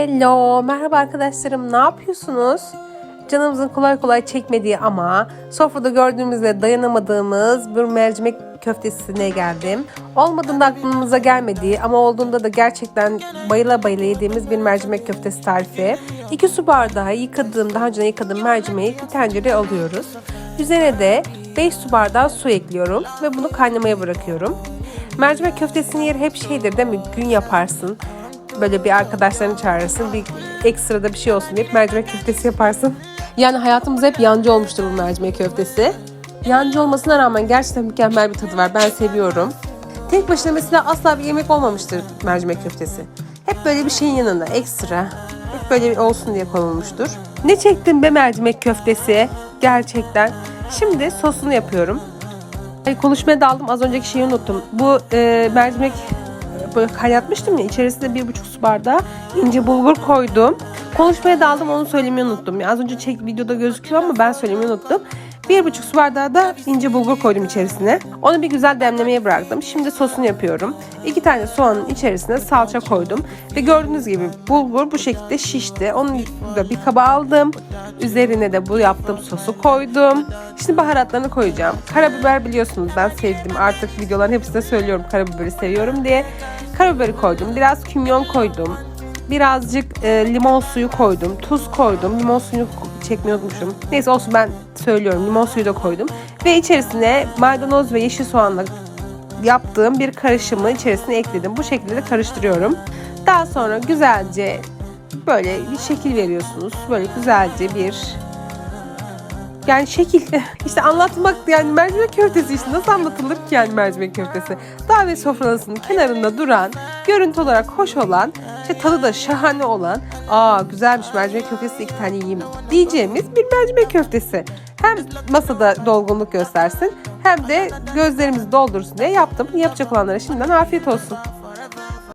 Hello, merhaba arkadaşlarım. Ne yapıyorsunuz? Canımızın kolay kolay çekmediği ama sofrada gördüğümüzde dayanamadığımız bir mercimek köftesine geldim. Olmadığında aklımıza gelmediği ama olduğunda da gerçekten bayıla bayıla yediğimiz bir mercimek köftesi tarifi. 2 su bardağı yıkadığım, daha önce yıkadığım mercimeği bir tencereye alıyoruz. Üzerine de 5 su bardağı su ekliyorum ve bunu kaynamaya bırakıyorum. Mercimek köftesinin yeri hep şeydir değil mi? Gün yaparsın böyle bir arkadaşlarını çağırırsın. Bir ekstrada bir şey olsun deyip mercimek köftesi yaparsın. Yani hayatımız hep yancı olmuştur bu mercimek köftesi. Yancı olmasına rağmen gerçekten mükemmel bir tadı var. Ben seviyorum. Tek başına mesela asla bir yemek olmamıştır mercimek köftesi. Hep böyle bir şeyin yanında ekstra. Hep böyle bir olsun diye konulmuştur. Ne çektim be mercimek köftesi? Gerçekten. Şimdi sosunu yapıyorum. Ay, konuşmaya daldım. Az önceki şeyi unuttum. Bu e, mercimek kaynatmıştım ya içerisine bir buçuk su bardağı ince bulgur koydum. Konuşmaya daldım onu söylemeyi unuttum. Ya az önce çek videoda gözüküyor ama ben söylemeyi unuttum. Bir buçuk su bardağı da ince bulgur koydum içerisine. Onu bir güzel demlemeye bıraktım. Şimdi sosunu yapıyorum. İki tane soğanın içerisine salça koydum. Ve gördüğünüz gibi bulgur bu şekilde şişti. Onu da bir kaba aldım. Üzerine de bu yaptığım sosu koydum. Şimdi baharatlarını koyacağım. Karabiber biliyorsunuz ben sevdim. Artık videoların hepsinde söylüyorum karabiberi seviyorum diye. Karabiberi koydum. Biraz kimyon koydum. Birazcık e, limon suyu koydum. Tuz koydum. Limon suyunu çekmeyi unutmuşum. Neyse olsun ben söylüyorum. Limon suyu da koydum. Ve içerisine maydanoz ve yeşil soğanla yaptığım bir karışımı içerisine ekledim. Bu şekilde de karıştırıyorum. Daha sonra güzelce böyle bir şekil veriyorsunuz. Böyle güzelce bir yani şekil işte anlatmak yani mercimek köftesi işte nasıl anlatılır ki yani mercimek köftesi davet sofrasının kenarında duran görüntü olarak hoş olan işte tadı da şahane olan aa güzelmiş mercimek köftesi iki tane yiyeyim. diyeceğimiz bir mercimek köftesi. Hem masada dolgunluk göstersin hem de gözlerimizi doldursun diye yaptım. Yapacak olanlara şimdiden afiyet olsun.